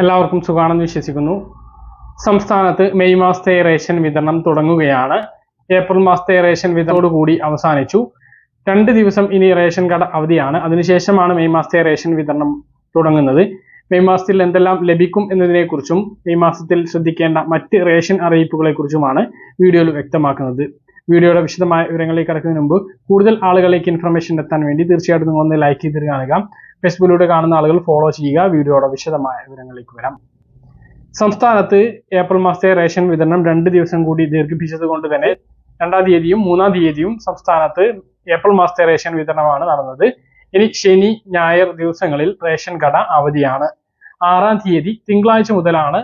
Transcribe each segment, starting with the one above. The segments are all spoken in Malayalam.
എല്ലാവർക്കും സുഖമാണെന്ന് വിശ്വസിക്കുന്നു. സംസ്ഥാനത്ത് മെയ് മാസത്തെ റേഷൻ വിതരണം തുടങ്ങുകയാണ്. ഏപ്രിൽ മാസത്തെ റേഷൻ കൂടി അവസാനിച്ചു. രണ്ട് ദിവസം ഇനി റേഷൻ കട അവധിയാണ്. അതിനുശേഷമാണ് മെയ് മാസത്തെ റേഷൻ വിതരണം തുടങ്ങുന്നത്. മെയ് മാസത്തിൽ എന്തെല്ലാം ലഭിക്കും എന്നതിനെക്കുറിച്ചും മെയ് മാസത്തിൽ ശ്രദ്ധിക്കേണ്ട മറ്റ് റേഷൻ അറിയിപ്പുകളെ കുറിച്ചുമാണ് വീഡിയോയിൽ വ്യക്തമാക്കുന്നത്. വീഡിയോയുടെ വിശദമായ വിവരങ്ങളിലേക്ക് കടക്കുന്നതിന് മുമ്പ് കൂടുതൽ ആളുകളിലേക്ക് ഇൻഫർമേഷൻ എത്താൻ വേണ്ടി തീർച്ചയായിട്ടും നിങ്ങൾ ഒന്ന് ലൈക്ക് ചെയ്ത് കാണുക. ഫേസ്ബുക്കിലൂടെ കാണുന്ന ആളുകൾ ഫോളോ ചെയ്യുക. വീഡിയോയുടെ വിശദമായ വിവരങ്ങളിലേക്ക് വരാം. സംസ്ഥാനത്ത് ഏപ്രിൽ മാസത്തെ റേഷൻ വിതരണം രണ്ട് ദിവസം കൂടി ദീർഘിപ്പിച്ചത് കൊണ്ട് തന്നെ രണ്ടാം തീയതിയും മൂന്നാം തീയതിയും സംസ്ഥാനത്ത് ഏപ്രിൽ മാസത്തെ റേഷൻ വിതരണമാണ് നടന്നത്. ഇനി ശനി ഞായർ ദിവസങ്ങളിൽ റേഷൻ കട അവധിയാണ്. ആറാം തീയതി തിങ്കളാഴ്ച മുതലാണ്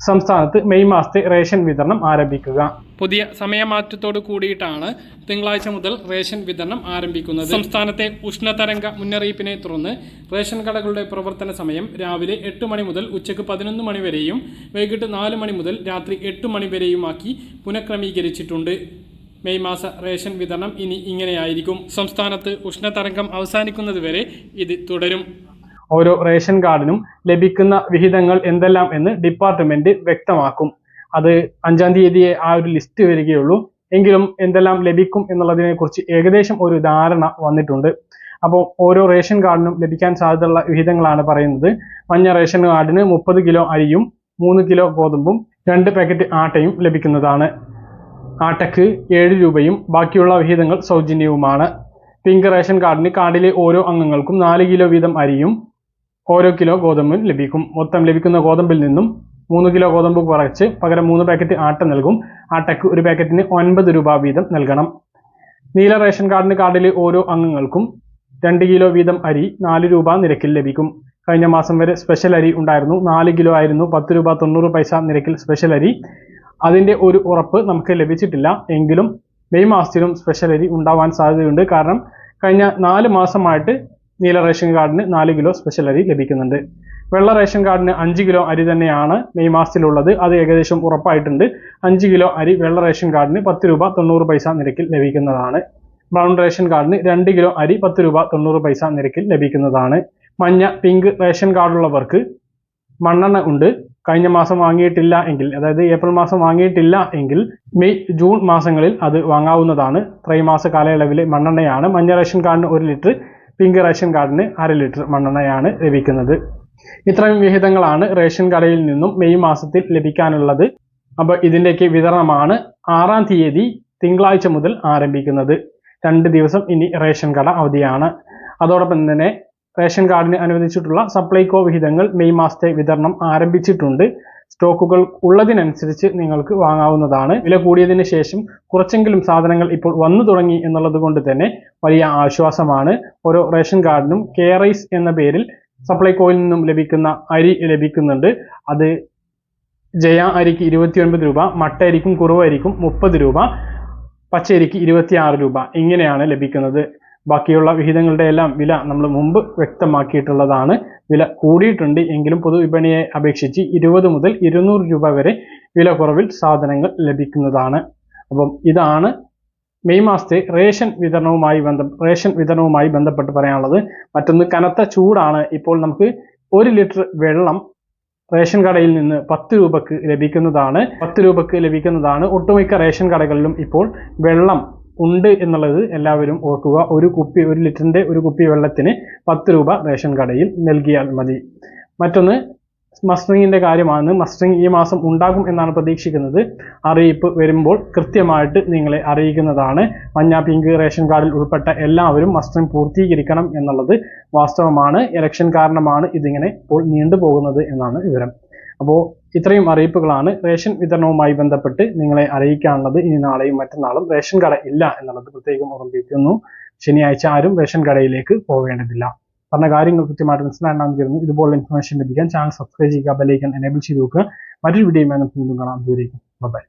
സംസ്ഥാനത്ത് മെയ് മാസത്തെ റേഷൻ വിതരണം ആരംഭിക്കുക. പുതിയ സമയമാറ്റത്തോട് കൂടിയിട്ടാണ് തിങ്കളാഴ്ച മുതൽ റേഷൻ വിതരണം ആരംഭിക്കുന്നത്. സംസ്ഥാനത്തെ ഉഷ്ണതരംഗ മുന്നറിയിപ്പിനെ തുടർന്ന് റേഷൻ കടകളുടെ പ്രവർത്തന സമയം രാവിലെ എട്ട് മണി മുതൽ ഉച്ചയ്ക്ക് പതിനൊന്ന് മണി വരെയും വൈകിട്ട് നാല് മണി മുതൽ രാത്രി എട്ട് മണി വരെയുമാക്കി പുനഃക്രമീകരിച്ചിട്ടുണ്ട്. മെയ് മാസ റേഷൻ വിതരണം ഇനി ഇങ്ങനെയായിരിക്കും. സംസ്ഥാനത്ത് ഉഷ്ണതരംഗം അവസാനിക്കുന്നതുവരെ ഇത് തുടരും. ഓരോ റേഷൻ കാർഡിനും ലഭിക്കുന്ന വിഹിതങ്ങൾ എന്തെല്ലാം എന്ന് ഡിപ്പാർട്ട്മെന്റ് വ്യക്തമാക്കും. അത് അഞ്ചാം തീയതിയെ ആ ഒരു ലിസ്റ്റ് വരികയുള്ളൂ. എങ്കിലും എന്തെല്ലാം ലഭിക്കും എന്നുള്ളതിനെ കുറിച്ച് ഏകദേശം ഒരു ധാരണ വന്നിട്ടുണ്ട്. അപ്പോൾ ഓരോ റേഷൻ കാർഡിനും ലഭിക്കാൻ സാധ്യതയുള്ള വിഹിതങ്ങളാണ് പറയുന്നത്. മഞ്ഞ റേഷൻ കാർഡിന് മുപ്പത് കിലോ അരിയും മൂന്ന് കിലോ ഗോതമ്പും രണ്ട് പാക്കറ്റ് ആട്ടയും ലഭിക്കുന്നതാണ്. ആട്ടയ്ക്ക് ഏഴ് രൂപയും ബാക്കിയുള്ള വിഹിതങ്ങൾ സൗജന്യവുമാണ്. പിങ്ക് റേഷൻ കാർഡിന് കാർഡിലെ ഓരോ അംഗങ്ങൾക്കും നാല് കിലോ വീതം അരിയും ഓരോ കിലോ ഗോതമ്പ് ലഭിക്കും. മൊത്തം ലഭിക്കുന്ന ഗോതമ്പിൽ നിന്നും മൂന്ന് കിലോ ഗോതമ്പ് കുറച്ച് പകരം മൂന്ന് പാക്കറ്റ് ആട്ട നൽകും. ആട്ടയ്ക്ക് ഒരു പാക്കറ്റിന് ഒൻപത് രൂപ വീതം നൽകണം. നീല റേഷൻ കാർഡിന് കാർഡിലെ ഓരോ അംഗങ്ങൾക്കും രണ്ട് കിലോ വീതം അരി നാല് രൂപ നിരക്കിൽ ലഭിക്കും. കഴിഞ്ഞ മാസം വരെ സ്പെഷ്യൽ അരി ഉണ്ടായിരുന്നു. നാല് കിലോ ആയിരുന്നു. പത്ത് രൂപ തൊണ്ണൂറ് പൈസ നിരക്കിൽ സ്പെഷ്യൽ അരി. അതിന്റെ ഒരു ഉറപ്പ് നമുക്ക് ലഭിച്ചിട്ടില്ല. എങ്കിലും മെയ് മാസത്തിലും സ്പെഷ്യൽ അരി ഉണ്ടാവാൻ സാധ്യതയുണ്ട്. കാരണം കഴിഞ്ഞ നാല് മാസമായിട്ട് നീല റേഷൻ കാർഡിന് നാല് കിലോ സ്പെഷ്യൽ അരി ലഭിക്കുന്നുണ്ട്. വെള്ള റേഷൻ കാർഡിന് അഞ്ച് കിലോ അരി തന്നെയാണ് മെയ് മാസത്തിലുള്ളത്. അത് ഏകദേശം ഉറപ്പായിട്ടുണ്ട്. അഞ്ച് കിലോ അരി വെള്ള റേഷൻ കാർഡിന് പത്ത് രൂപ തൊണ്ണൂറ് പൈസ നിരക്കിൽ ലഭിക്കുന്നതാണ്. ബ്രൗൺ റേഷൻ കാർഡിന് രണ്ട് കിലോ അരി പത്ത് രൂപ തൊണ്ണൂറ് പൈസ നിരക്കിൽ ലഭിക്കുന്നതാണ്. മഞ്ഞ പിങ്ക് റേഷൻ കാർഡുള്ളവർക്ക് മണ്ണെണ്ണ ഉണ്ട്. കഴിഞ്ഞ മാസം വാങ്ങിയിട്ടില്ല എങ്കിൽ അതായത് ഏപ്രിൽ മാസം വാങ്ങിയിട്ടില്ല എങ്കിൽ മെയ് ജൂൺ മാസങ്ങളിൽ അത് വാങ്ങാവുന്നതാണ്. ത്രൈമാസ കാലയളവിലെ മണ്ണെണ്ണയാണ്. മഞ്ഞ റേഷൻ കാർഡിന് ഒരു ലിറ്റർ പിങ്ക് റേഷൻ കാർഡിന് അര ലിറ്റർ മണ്ണെണ്ണയാണ് ലഭിക്കുന്നത്. ഇത്രയും വിഹിതങ്ങളാണ് റേഷൻ കടയിൽ നിന്നും മെയ് മാസത്തിൽ ലഭിക്കാനുള്ളത്. അപ്പോൾ ഇതിന്റെയൊക്കെ വിതരണമാണ് ആറാം തീയതി തിങ്കളാഴ്ച മുതൽ ആരംഭിക്കുന്നത്. രണ്ട് ദിവസം ഇനി റേഷൻ കട അവധിയാണ്. അതോടൊപ്പം തന്നെ റേഷൻ കാർഡിന് അനുവദിച്ചിട്ടുള്ള സപ്ലൈകോ വിഹിതങ്ങൾ മെയ് മാസത്തെ വിതരണം ആരംഭിച്ചിട്ടുണ്ട്. സ്റ്റോക്കുകൾ ഉള്ളതിനനുസരിച്ച് നിങ്ങൾക്ക് വാങ്ങാവുന്നതാണ്. വില കൂടിയതിന് ശേഷം കുറച്ചെങ്കിലും സാധനങ്ങൾ ഇപ്പോൾ വന്നു തുടങ്ങി എന്നുള്ളത് കൊണ്ട് തന്നെ വലിയ ആശ്വാസമാണ്. ഓരോ റേഷൻ കാർഡിനും കെ റൈസ് എന്ന പേരിൽ സപ്ലൈകോയിൽ നിന്നും ലഭിക്കുന്ന അരി ലഭിക്കുന്നുണ്ട്. അത് ജയ അരിക്ക് ഇരുപത്തിയൊൻപത് രൂപ മട്ട അരിക്കും കുറവ് അരിക്കും മുപ്പത് രൂപ പച്ചരിക്ക് ഇരുപത്തിയാറ് രൂപ ഇങ്ങനെയാണ് ലഭിക്കുന്നത്. ബാക്കിയുള്ള വിഹിതങ്ങളുടെ എല്ലാം വില നമ്മൾ മുമ്പ് വ്യക്തമാക്കിയിട്ടുള്ളതാണ്. വില കൂടിയിട്ടുണ്ട് എങ്കിലും പൊതുവിപണിയെ അപേക്ഷിച്ച് ഇരുപത് മുതൽ ഇരുന്നൂറ് രൂപ വരെ വില കുറവിൽ സാധനങ്ങൾ ലഭിക്കുന്നതാണ്. അപ്പം ഇതാണ് മെയ് മാസത്തെ റേഷൻ വിതരണവുമായി ബന്ധ റേഷൻ വിതരണവുമായി ബന്ധപ്പെട്ട് പറയാനുള്ളത്. മറ്റൊന്ന് കനത്ത ചൂടാണ്. ഇപ്പോൾ നമുക്ക് ഒരു ലിറ്റർ വെള്ളം റേഷൻ കടയിൽ നിന്ന് പത്ത് രൂപക്ക് ലഭിക്കുന്നതാണ്. പത്ത് രൂപക്ക് ലഭിക്കുന്നതാണ്. ഒട്ടുമിക്ക റേഷൻ കടകളിലും ഇപ്പോൾ വെള്ളം ഉണ്ട് എന്നുള്ളത് എല്ലാവരും ഓർക്കുക. ഒരു കുപ്പി ഒരു ലിറ്ററിന്റെ ഒരു കുപ്പി വെള്ളത്തിന് പത്ത് രൂപ റേഷൻ കടയിൽ നൽകിയാൽ മതി. മറ്റൊന്ന് മസ്റ്ററിങ്ങിന്റെ കാര്യമാണ്. മസ്റ്ററിങ് ഈ മാസം ഉണ്ടാകും എന്നാണ് പ്രതീക്ഷിക്കുന്നത്. അറിയിപ്പ് വരുമ്പോൾ കൃത്യമായിട്ട് നിങ്ങളെ അറിയിക്കുന്നതാണ്. മഞ്ഞ പിങ്ക് റേഷൻ കാർഡിൽ ഉൾപ്പെട്ട എല്ലാവരും മസ്റ്ററിങ് പൂർത്തീകരിക്കണം എന്നുള്ളത് വാസ്തവമാണ്. ഇലക്ഷൻ കാരണമാണ് ഇതിങ്ങനെ ഇപ്പോൾ നീണ്ടുപോകുന്നത് എന്നാണ് വിവരം. അപ്പോൾ ഇത്രയും അറിയിപ്പുകളാണ് റേഷൻ വിതരണവുമായി ബന്ധപ്പെട്ട് നിങ്ങളെ അറിയിക്കാനുള്ളത്. ഇനി നാളെയും മറ്റന്നാളും റേഷൻ കട ഇല്ല എന്നുള്ളത് പ്രത്യേകം ഓർമ്മിപ്പിക്കുന്നു. ശനിയാഴ്ച ആരും റേഷൻ കടയിലേക്ക് പോകേണ്ടതില്ല പറഞ്ഞ കാര്യങ്ങൾ കൃത്യമായിട്ട് മനസ്സിലാണെന്ന് കരുതുന്നു ഇതുപോലുള്ള ഇൻഫർമേഷൻ ലഭിക്കാൻ ചാനൽ സബ്സ്ക്രൈബ് ചെയ്യുക ബെലൈക്കൻ എനേബിൾ ചെയ്ത് നോക്കുക മറ്റൊരു വീഡിയോയുമായി നമുക്ക് വീണ്ടും കാണാം. ദൂരേക്കും ബൈ